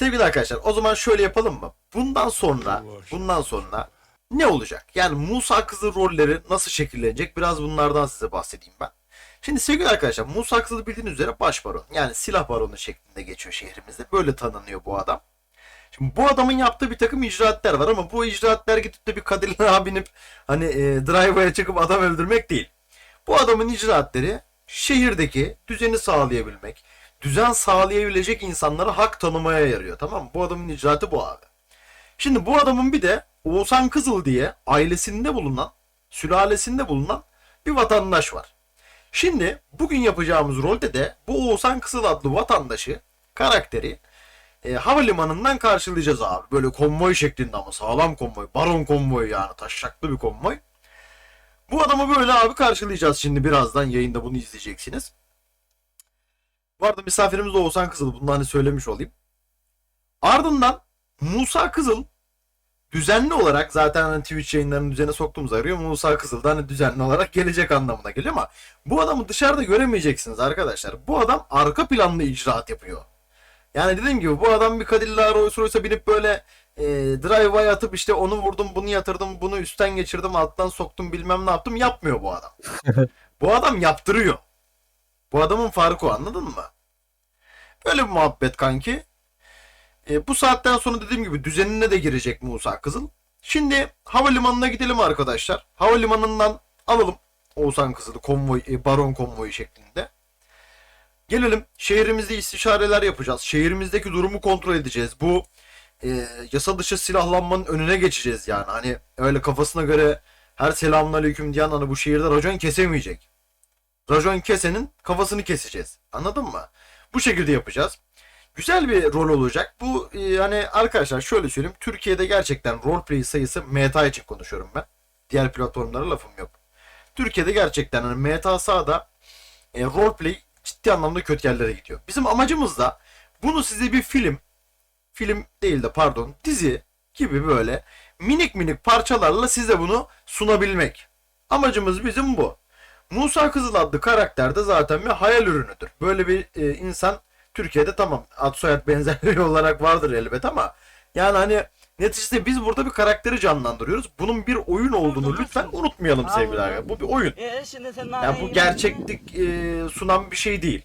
Sevgili arkadaşlar o zaman şöyle yapalım mı? Bundan sonra bundan sonra ne olacak? Yani Musa kızı rolleri nasıl şekillenecek? Biraz bunlardan size bahsedeyim ben. Şimdi sevgili arkadaşlar Musa kızı bildiğiniz üzere baş baron. Yani silah baronu şeklinde geçiyor şehrimizde. Böyle tanınıyor bu adam. Şimdi bu adamın yaptığı bir takım icraatler var ama bu icraatler gidip de bir Cadillac binip hani e, drive'a çıkıp adam öldürmek değil. Bu adamın icraatleri şehirdeki düzeni sağlayabilmek, düzen sağlayabilecek insanlara hak tanımaya yarıyor. Tamam mı? Bu adamın icraatı bu abi. Şimdi bu adamın bir de Oğuzhan Kızıl diye ailesinde bulunan, sülalesinde bulunan bir vatandaş var. Şimdi bugün yapacağımız rolde de bu Oğuzhan Kızıl adlı vatandaşı, karakteri e, havalimanından karşılayacağız abi. Böyle konvoy şeklinde ama sağlam konvoy. Baron konvoyu yani taşaklı bir konvoy. Bu adamı böyle abi karşılayacağız şimdi birazdan yayında bunu izleyeceksiniz. Bu arada misafirimiz de Oğuzhan Kızıl. Bunu hani söylemiş olayım. Ardından Musa Kızıl düzenli olarak zaten hani Twitch yayınlarını düzene soktuğumuz arıyor. Musa Kızıl da hani düzenli olarak gelecek anlamına geliyor ama bu adamı dışarıda göremeyeceksiniz arkadaşlar. Bu adam arka planlı icraat yapıyor. Yani dediğim gibi bu adam bir Cadillac Rolls Royce'a binip böyle e, drive'a atıp işte onu vurdum bunu yatırdım bunu üstten geçirdim alttan soktum bilmem ne yaptım yapmıyor bu adam. bu adam yaptırıyor. Bu adamın farkı o anladın mı? Böyle bir muhabbet kanki. E, bu saatten sonra dediğim gibi düzenine de girecek Musa Kızıl. Şimdi havalimanına gidelim arkadaşlar. Havalimanından alalım Oğuzhan Kızıl'ı konvoy, e, baron konvoyu şeklinde. Gelelim şehrimizde istişareler yapacağız. Şehrimizdeki durumu kontrol edeceğiz. Bu e, yasa dışı silahlanmanın önüne geçeceğiz yani. Hani öyle kafasına göre her selamünaleyküm diyen hani bu şehirde racon kesemeyecek. Racon kesenin kafasını keseceğiz. Anladın mı? Bu şekilde yapacağız. Güzel bir rol olacak. Bu e, hani arkadaşlar şöyle söyleyeyim. Türkiye'de gerçekten roleplay sayısı meta için konuşuyorum ben. Diğer platformlara lafım yok. Türkiye'de gerçekten hani meta sahada e, roleplay ciddi anlamda kötü yerlere gidiyor. Bizim amacımız da bunu size bir film, film değil de pardon dizi gibi böyle minik minik parçalarla size bunu sunabilmek. Amacımız bizim bu. Musa Kızıl adlı karakter de zaten bir hayal ürünüdür. Böyle bir e, insan Türkiye'de tamam ad soyad benzerliği olarak vardır elbet ama yani hani neticede biz burada bir karakteri canlandırıyoruz. Bunun bir oyun olduğunu lütfen unutmayalım sevgili arkadaşlar. Bu bir oyun. E şimdi sen Ya bu gerçeklik e, sunan bir şey değil.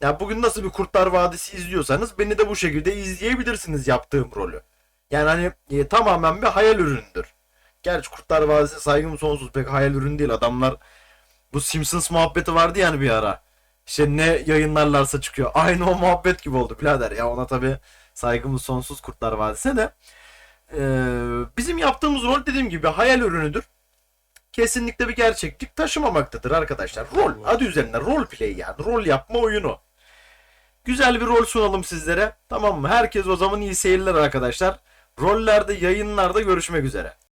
Ya bugün nasıl bir Kurtlar Vadisi izliyorsanız beni de bu şekilde izleyebilirsiniz yaptığım rolü. Yani hani e, tamamen bir hayal ürünüdür. Gerçi Kurtlar Vadisi saygım sonsuz pek hayal ürünü değil. Adamlar bu Simpsons muhabbeti vardı yani bir ara. İşte ne yayınlarlarsa çıkıyor. Aynı o muhabbet gibi oldu birader. Ya ona tabi saygımız sonsuz Kurtlar Vadisi'ne de. E, bizim yaptığımız rol dediğim gibi hayal ürünüdür kesinlikle bir gerçeklik taşımamaktadır arkadaşlar. Rol adı üzerinde rol play yani rol yapma oyunu. Güzel bir rol sunalım sizlere. Tamam mı? Herkes o zaman iyi seyirler arkadaşlar. Rollerde, yayınlarda görüşmek üzere.